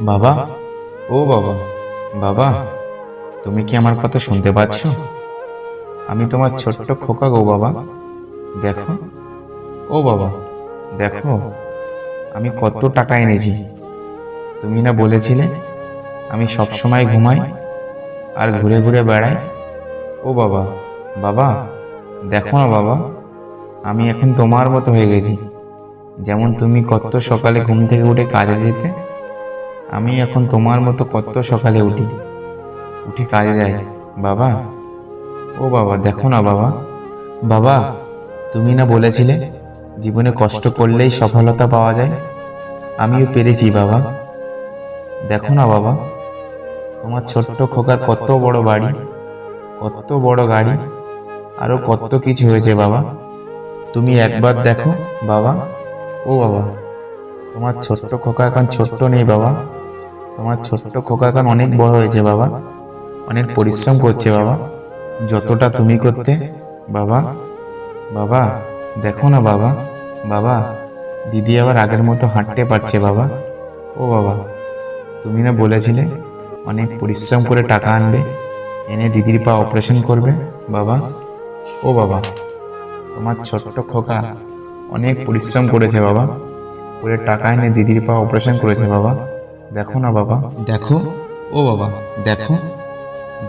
বাবা? ও বাবা। বাবা, তুমি কি আমার কথা শুনতে পাচ্ছ? আমি তোমার ছোট্ট খোকা গো বাবা। দেখো। ও বাবা, দেখো, আমি কত টাকা এনেছি। তুমি না বলেছিলে আমি সব সময় ঘুমাই আর ঘুরে ঘুরে বেড়াই? ও বাবা বাবা, দেখো না বাবা, আমি এখন তোমার মতো হয়ে গেছি। যেমন তুমি কত সকালে ঘুম থেকে উঠে কাজে যেতে আমি এখন তোমার মতো কত সকালে উঠি। উঠে কাজে যাই। বাবা? ও বাবা, দেখো না বাবা। বাবা, তুমি না বলেছিলে জীবনে কষ্ট করলেই সফলতা পাওয়া যায়? আমিও পেরেছি বাবা। দেখো না বাবা, তোমার ছোট্ট খোকার কত বড় বাড়ি, কত বড় গাড়ি আরও কত কিছু হয়েছে বাবা। তুমি একবার দেখো বাবা। ও বাবা তোমার ছোট্ট খোকা এখন ছোট্ট নেই বাবা। তোমার ছোট্ট খোকা এখন অনেক বড় হয়েছে বাবা। অনেক পরিশ্রম করছে বাবা। যতটা তুমি করতে, বাবা বাবা, দেখো না বাবা। বাবা, দিদি আবার আগের মতো হাঁটতে পারছে বাবা। ও বাবা, তুমি না বলেছিলে অনেক পরিশ্রম করে টাকা আনবে, এনে দিদির পা অপারেশন করবে, বাবা। ও বাবা, তোমার ছোট্ট খোকা অনেক পরিশ্রম করেছে বাবা। করে টাকা এনে দিদির পা অপারেশন করেছে বাবা। দেখো না বাবা। দেখো? ও বাবা, দেখো।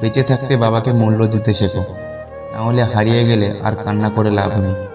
বেঁচে থাকতে বাবাকে মূল্য দিতে শেখো। নাহলে হারিয়ে গেলে আর কান্না করে লাভ নেই।